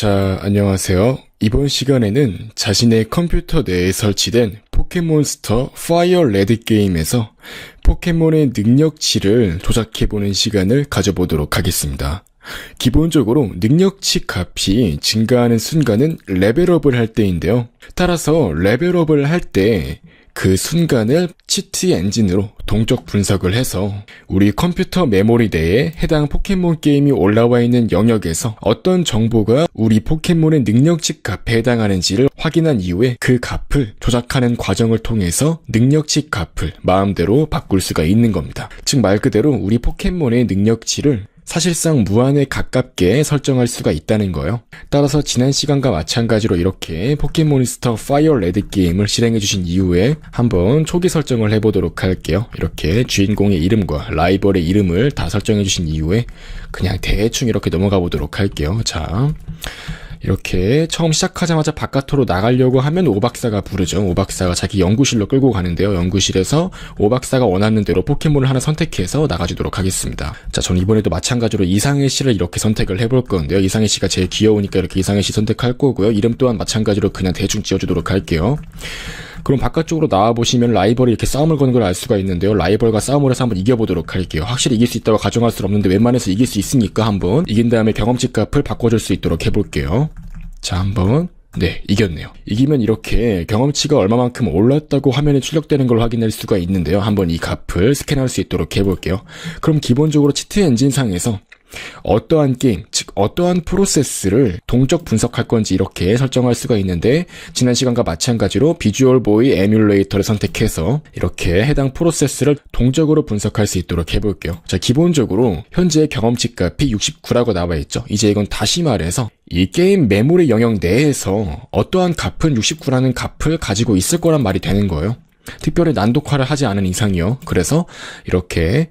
자, 안녕하세요. 이번 시간에는 자신의 컴퓨터 내에 설치된 포켓몬스터 파이어 레드 게임에서 포켓몬의 능력치를 조작해보는 시간을 가져보도록 하겠습니다. 기본적으로 능력치 값이 증가하는 순간은 레벨업을 할 때인데요. 따라서 레벨업을 할 때 그 순간을 치트 엔진으로 동적 분석을 해서 우리 컴퓨터 메모리 내에 해당 포켓몬 게임이 올라와 있는 영역에서 어떤 정보가 우리 포켓몬의 능력치 값에 해당하는지를 확인한 이후에 그 값을 조작하는 과정을 통해서 능력치 값을 마음대로 바꿀 수가 있는 겁니다. 즉 말 그대로 우리 포켓몬의 능력치를 사실상 무한에 가깝게 설정할 수가 있다는 거예요. 따라서 지난 시간과 마찬가지로 이렇게 포켓몬스터 파이어 레드 게임을 실행해 주신 이후에 한번 초기 설정을 해보도록 할게요. 이렇게 주인공의 이름과 라이벌의 이름을 다 설정해 주신 이후에 그냥 대충 이렇게 넘어가 보도록 할게요. 자. 이렇게 처음 시작하자마자 바깥으로 나가려고 하면 오박사가 부르죠. 오박사가 자기 연구실로 끌고 가는데요. 연구실에서 오박사가 원하는 대로 포켓몬을 하나 선택해서 나가주도록 하겠습니다. 자, 저는 이번에도 마찬가지로 이상의 씨를 이렇게 선택을 해볼 건데요. 이상의 씨가 제일 귀여우니까 이렇게 이상의 씨 선택할 거고요. 이름 또한 마찬가지로 그냥 대충 지어주도록 할게요. 그럼 바깥쪽으로 나와보시면 라이벌이 이렇게 싸움을 거는 걸 알 수가 있는데요. 라이벌과 싸움을 해서 한번 이겨보도록 할게요. 확실히 이길 수 있다고 가정할 수 없는데 웬만해서 이길 수 있으니까 한번 이긴 다음에 경험치 값을 바꿔줄 수 있도록 해볼게요. 자, 한번 네, 이겼네요. 이기면 이렇게 경험치가 얼마만큼 올랐다고 화면에 출력되는 걸 확인할 수가 있는데요. 한번 이 값을 스캔할 수 있도록 해볼게요. 그럼 기본적으로 치트 엔진상에서 어떠한 게임, 즉 어떠한 프로세스를 동적 분석할 건지 이렇게 설정할 수가 있는데 지난 시간과 마찬가지로 비주얼 보이 에뮬레이터를 선택해서 이렇게 해당 프로세스를 동적으로 분석할 수 있도록 해볼게요. 자, 기본적으로 현재 경험치 값이 69라고 나와 있죠. 이제 이건 다시 말해서 이 게임 메모리 영역 내에서 어떠한 값은 69라는 값을 가지고 있을 거란 말이 되는 거예요. 특별히 난독화를 하지 않은 이상이요. 그래서 이렇게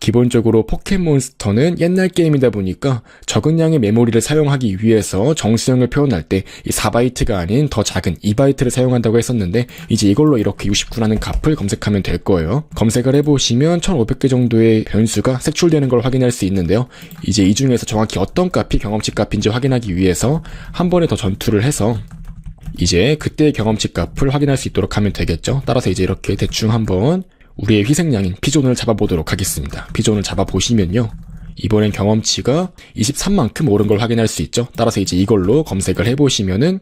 기본적으로 포켓몬스터는 옛날 게임이다 보니까 적은 양의 메모리를 사용하기 위해서 정수형을 표현할 때이 4바이트가 아닌 더 작은 2바이트를 사용한다고 했었는데 이제 이걸로 이렇게 69라는 값을 검색하면 될 거예요. 검색을 해보시면 1500개 정도의 변수가 색출되는 걸 확인할 수 있는데요. 이제 이 중에서 정확히 어떤 값이 경험치 값인지 확인하기 위해서 한 번에 더 전투를 해서 이제 그때의 경험치 값을 확인할 수 있도록 하면 되겠죠. 따라서 이제 이렇게 대충 한번 우리의 희생양인 피존을 잡아보도록 하겠습니다. 피존을 잡아보시면요. 이번엔 경험치가 23만큼 오른 걸 확인할 수 있죠. 따라서 이제 이걸로 검색을 해보시면은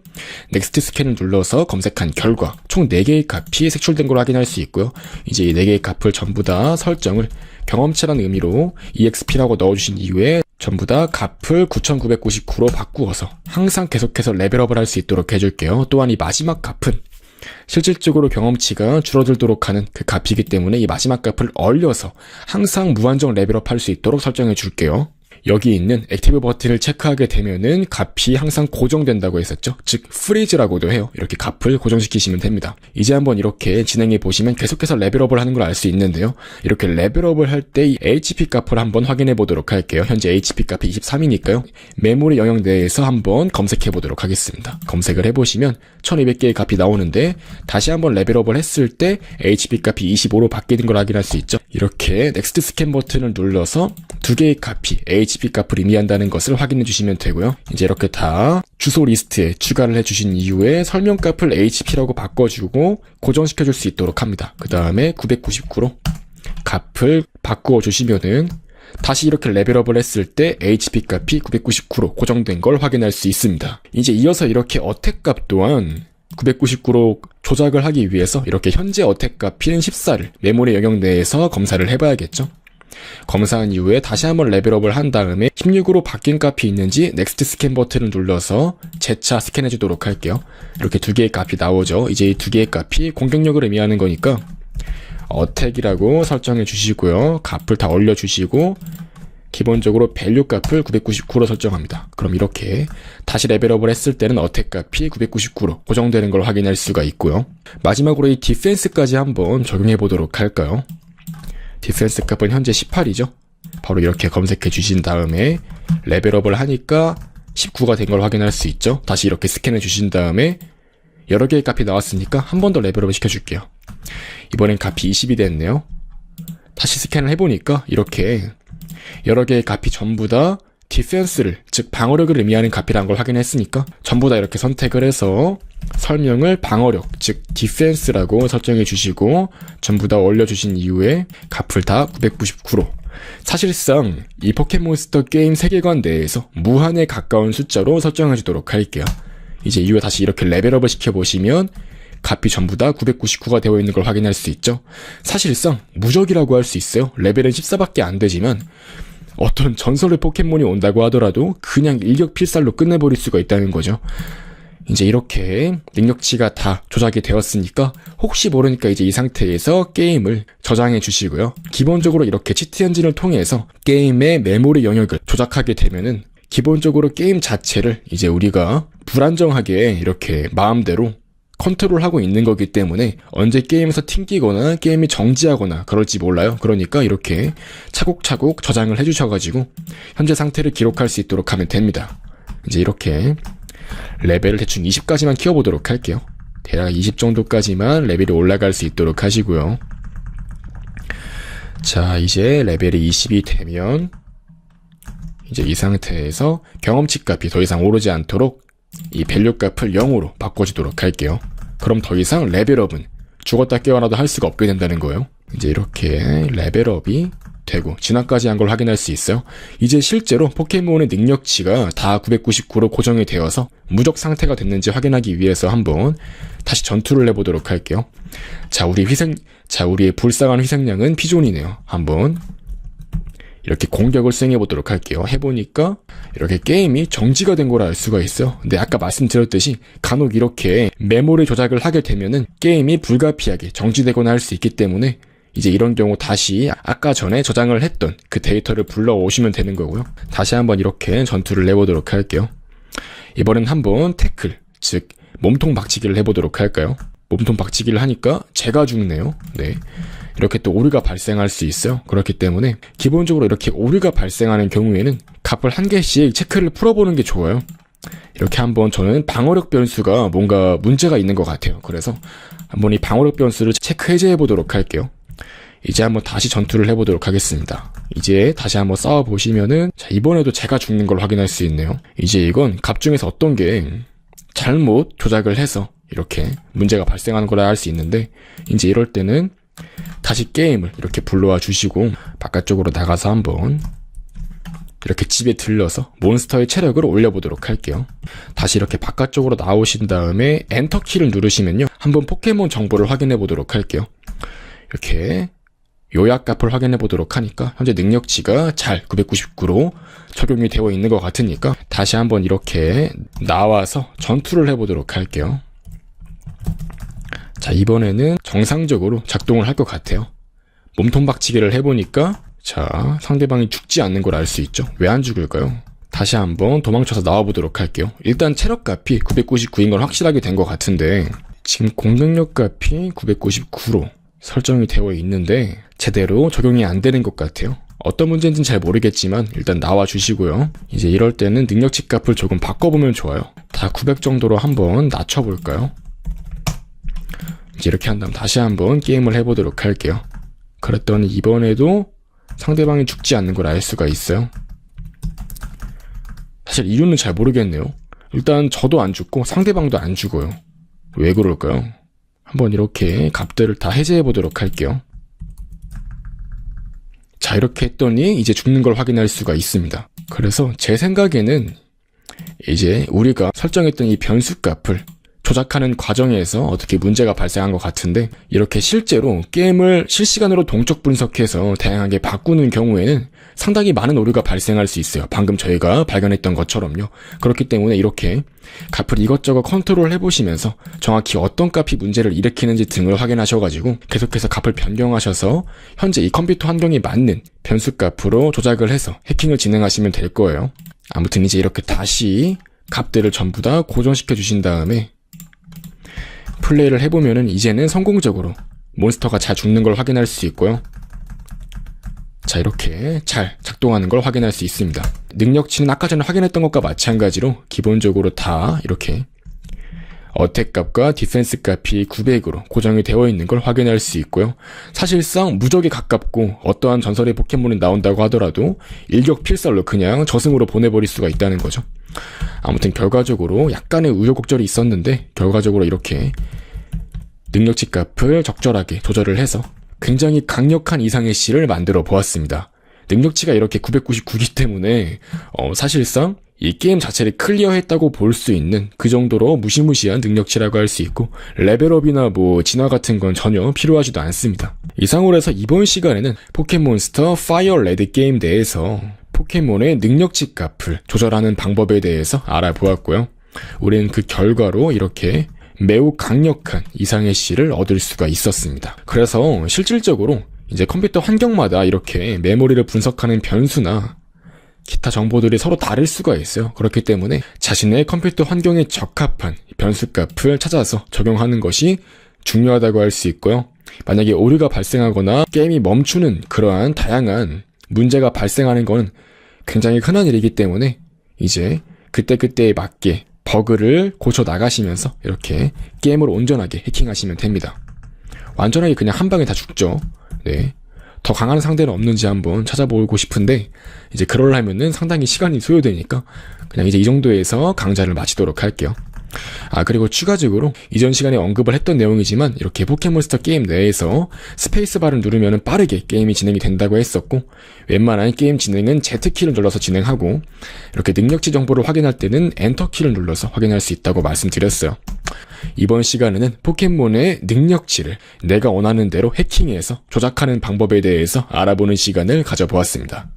넥스트 스캔을 눌러서 검색한 결과 총 4개의 값이 색출된 걸 확인할 수 있고요. 이제 이 4개의 값을 전부 다 설정을 경험치라는 의미로 EXP라고 넣어주신 이후에 전부 다 값을 9999로 바꾸어서 항상 계속해서 레벨업을 할 수 있도록 해줄게요. 또한 이 마지막 값은 실질적으로 경험치가 줄어들도록 하는 그 값이기 때문에 이 마지막 값을 얼려서 항상 무한정 레벨업 할 수 있도록 설정해 줄게요. 여기 있는 액티브 버튼을 체크하게 되면은 값이 항상 고정된다고 했었죠. 즉 프리즈라고도 해요. 이렇게 값을 고정시키시면 됩니다. 이제 한번 이렇게 진행해 보시면 계속해서 레벨업을 하는 걸 알 수 있는데요. 이렇게 레벨업을 할 때 이 HP 값을 한번 확인해 보도록 할게요. 현재 HP 값이 23이니까요. 메모리 영역 내에서 한번 검색해 보도록 하겠습니다. 검색을 해 보시면 1200개의 값이 나오는데 다시 한번 레벨업을 했을 때 HP 값이 25로 바뀌는 걸 확인할 수 있죠. 이렇게 넥스트 스캔 버튼을 눌러서 두 개의 값이 HP 값을 의미한다는 것을 확인해 주시면 되고요. 이제 이렇게 다 주소 리스트에 추가를 해 주신 이후에 설명 값을 HP라고 바꿔주고 고정시켜 줄 수 있도록 합니다. 그 다음에 999로 값을 바꾸어 주시면은 다시 이렇게 레벨업을 했을 때 HP 값이 999로 고정된 걸 확인할 수 있습니다. 이제 이어서 이렇게 어택 값 또한 999로 조작을 하기 위해서 이렇게 현재 어택 값 P는14를 메모리 영역 내에서 검사를 해봐야겠죠. 검사한 이후에 다시 한번 레벨업을 한 다음에 16으로 바뀐 값이 있는지 넥스트 스캔 버튼을 눌러서 재차 스캔해 주도록 할게요. 이렇게 두 개의 값이 나오죠. 이제 이 두 개의 값이 공격력을 의미하는 거니까 어택이라고 설정해 주시고요. 값을 다 올려 주시고 기본적으로 밸류 값을 999로 설정합니다. 그럼 이렇게 다시 레벨업을 했을 때는 어택 값이 999로 고정되는 걸 확인할 수가 있고요. 마지막으로 이 디펜스까지 한번 적용해 보도록 할까요? 디펜스 값은 현재 18이죠. 바로 이렇게 검색해 주신 다음에 레벨업을 하니까 19가 된 걸 확인할 수 있죠. 다시 이렇게 스캔해 주신 다음에 여러 개의 값이 나왔으니까 한 번 더 레벨업을 시켜줄게요. 이번엔 값이 20이 됐네요. 다시 스캔을 해보니까 이렇게 여러 개의 값이 전부 다 디펜스를 즉 방어력을 의미하는 값이라는 걸 확인했으니까 전부 다 이렇게 선택을 해서 설명을 방어력 즉 디펜스라고 설정해 주시고 전부 다 올려 주신 이후에 값을 다 999로 사실상 이 포켓몬스터 게임 세계관 내에서 무한에 가까운 숫자로 설정해 주도록 할게요. 이제 이후에 다시 이렇게 레벨업을 시켜보시면 값이 전부 다 999가 되어 있는 걸 확인할 수 있죠. 사실상 무적이라고 할 수 있어요. 레벨은 14밖에 안 되지만 어떤 전설의 포켓몬이 온다고 하더라도 그냥 일격 필살로 끝내버릴 수가 있다는 거죠. 이제 이렇게 능력치가 다 조작이 되었으니까 혹시 모르니까 이제 이 상태에서 게임을 저장해 주시고요. 기본적으로 이렇게 치트 엔진을 통해서 게임의 메모리 영역을 조작하게 되면은 기본적으로 게임 자체를 이제 우리가 불안정하게 이렇게 마음대로 컨트롤하고 있는 거기 때문에 언제 게임에서 튕기거나 게임이 정지하거나 그럴지 몰라요. 그러니까 이렇게 차곡차곡 저장을 해주셔가지고 현재 상태를 기록할 수 있도록 하면 됩니다. 이제 이렇게 레벨을 대충 20까지만 키워보도록 할게요. 대략 20 정도까지만 레벨이 올라갈 수 있도록 하시고요. 자, 이제 레벨이 20이 되면 이제 이 상태에서 경험치 값이 더 이상 오르지 않도록 이 밸류 값을 0으로 바꿔주도록 할게요. 그럼 더 이상 레벨업은 죽었다 깨어나도 할 수가 없게 된다는 거예요. 이제 이렇게 레벨업이 되고 진화까지 한 걸 확인할 수 있어요. 이제 실제로 포켓몬의 능력치가 다 999로 고정이 되어서 무적 상태가 됐는지 확인하기 위해서 한번 다시 전투를 해보도록 할게요. 자, 우리 희생, 자, 우리의 불쌍한 희생양은 피존이네요. 한번 이렇게 공격을 수행해 보도록 할게요. 해보니까 이렇게 게임이 정지가 된 걸 알 수가 있어요. 근데 아까 말씀드렸듯이 간혹 이렇게 메모리 조작을 하게 되면은 게임이 불가피하게 정지되거나 할 수 있기 때문에 이제 이런 경우 다시 아까 전에 저장을 했던 그 데이터를 불러오시면 되는 거고요. 다시 한번 이렇게 전투를 해보도록 할게요. 이번엔 한번 태클, 즉 몸통 박치기를 해보도록 할까요? 몸통 박치기를 하니까 제가 죽네요. 네. 이렇게 또 오류가 발생할 수 있어요. 그렇기 때문에 기본적으로 이렇게 오류가 발생하는 경우에는 값을 한 개씩 체크를 풀어보는 게 좋아요. 이렇게 한번 저는 방어력 변수가 뭔가 문제가 있는 것 같아요. 그래서 한번 이 방어력 변수를 체크 해제해 보도록 할게요. 이제 한번 다시 전투를 해보도록 하겠습니다. 이제 다시 한번 싸워보시면은, 자, 이번에도 제가 죽는 걸 확인할 수 있네요. 이제 이건 값 중에서 어떤 게 잘못 조작을 해서 이렇게 문제가 발생하는 거라 할 수 있는데, 이제 이럴 때는 다시 게임을 이렇게 불러와 주시고, 바깥쪽으로 나가서 한번 이렇게 집에 들러서 몬스터의 체력을 올려보도록 할게요. 다시 이렇게 바깥쪽으로 나오신 다음에 엔터 키를 누르시면요. 한번 포켓몬 정보를 확인해 보도록 할게요. 이렇게 요약 값을 확인해 보도록 하니까 현재 능력치가 잘 999로 적용이 되어 있는 것 같으니까 다시 한번 이렇게 나와서 전투를 해 보도록 할게요. 자, 이번에는 정상적으로 작동을 할 것 같아요. 몸통 박치기를 해보니까 자, 상대방이 죽지 않는 걸 알 수 있죠. 왜 안 죽을까요? 다시 한번 도망쳐서 나와보도록 할게요. 일단 체력 값이 999인 건 확실하게 된 것 같은데 지금 공격력 값이 999로 설정이 되어 있는데 제대로 적용이 안 되는 것 같아요. 어떤 문제인지는 잘 모르겠지만 일단 나와 주시고요. 이제 이럴 때는 능력치 값을 조금 바꿔보면 좋아요. 다 900 정도로 한번 낮춰볼까요? 이렇게 한 다음 다시 한번 게임을 해보도록 할게요. 그랬더니 이번에도 상대방이 죽지 않는 걸 알 수가 있어요. 사실 이유는 잘 모르겠네요. 일단 저도 안 죽고 상대방도 안 죽어요. 왜 그럴까요? 한번 이렇게 값들을 다 해제해 보도록 할게요. 자, 이렇게 했더니 이제 죽는 걸 확인할 수가 있습니다. 그래서 제 생각에는 이제 우리가 설정했던 이 변수 값을 조작하는 과정에서 어떻게 문제가 발생한 것 같은데 이렇게 실제로 게임을 실시간으로 동적 분석해서 다양하게 바꾸는 경우에는 상당히 많은 오류가 발생할 수 있어요. 방금 저희가 발견했던 것처럼요. 그렇기 때문에 이렇게 값을 이것저것 컨트롤 해보시면서 정확히 어떤 값이 문제를 일으키는지 등을 확인하셔가지고 계속해서 값을 변경하셔서 현재 이 컴퓨터 환경에 맞는 변수 값으로 조작을 해서 해킹을 진행하시면 될 거예요. 아무튼 이제 이렇게 다시 값들을 전부 다 고정시켜 주신 다음에 플레이를 해보면은 이제는 성공적으로 몬스터가 잘 죽는 걸 확인할 수 있고요. 자, 이렇게 잘 작동하는 걸 확인할 수 있습니다. 능력치는 아까 전에 확인했던 것과 마찬가지로 기본적으로 다 이렇게 어택 값과 디펜스 값이 900으로 고정이 되어 있는 걸 확인할 수 있고요. 사실상 무적에 가깝고 어떠한 전설의 포켓몬이 나온다고 하더라도 일격 필살로 그냥 저승으로 보내버릴 수가 있다는 거죠. 아무튼 결과적으로 약간의 우여곡절이 있었는데 결과적으로 이렇게 능력치 값을 적절하게 조절을 해서 굉장히 강력한 이상의 씨를 만들어 보았습니다. 능력치가 이렇게 999기 때문에 어, 사실상 이 게임 자체를 클리어했다고 볼 수 있는 그 정도로 무시무시한 능력치라고 할 수 있고 레벨업이나 뭐 진화 같은 건 전혀 필요하지도 않습니다. 이상으로 해서 이번 시간에는 포켓몬스터 파이어 레드 게임 내에서 포켓몬의 능력치 값을 조절하는 방법에 대해서 알아보았고요. 우리는 그 결과로 이렇게 매우 강력한 이상의 씨를 얻을 수가 있었습니다. 그래서 실질적으로 이제 컴퓨터 환경마다 이렇게 메모리를 분석하는 변수나 기타 정보들이 서로 다를 수가 있어요. 그렇기 때문에 자신의 컴퓨터 환경에 적합한 변수값을 찾아서 적용하는 것이 중요하다고 할 수 있고요. 만약에 오류가 발생하거나 게임이 멈추는 그러한 다양한 문제가 발생하는 건 굉장히 흔한 일이기 때문에 이제 그때그때에 맞게 버그를 고쳐 나가시면서 이렇게 게임을 온전하게 해킹하시면 됩니다. 완전하게 그냥 한 방에 다 죽죠. 네. 더 강한 상대는 없는지 한번 찾아보고 싶은데 이제 그러려면은 상당히 시간이 소요되니까 그냥 이제 이 정도에서 강좌를 마치도록 할게요. 아 그리고 추가적으로 이전 시간에 언급을 했던 내용이지만 이렇게 포켓몬스터 게임 내에서 스페이스바를 누르면 빠르게 게임이 진행이 된다고 했었고 웬만한 게임 진행은 Z키를 눌러서 진행하고 이렇게 능력치 정보를 확인할 때는 엔터키를 눌러서 확인할 수 있다고 말씀드렸어요. 이번 시간에는 포켓몬의 능력치를 내가 원하는 대로 해킹해서 조작하는 방법에 대해서 알아보는 시간을 가져보았습니다.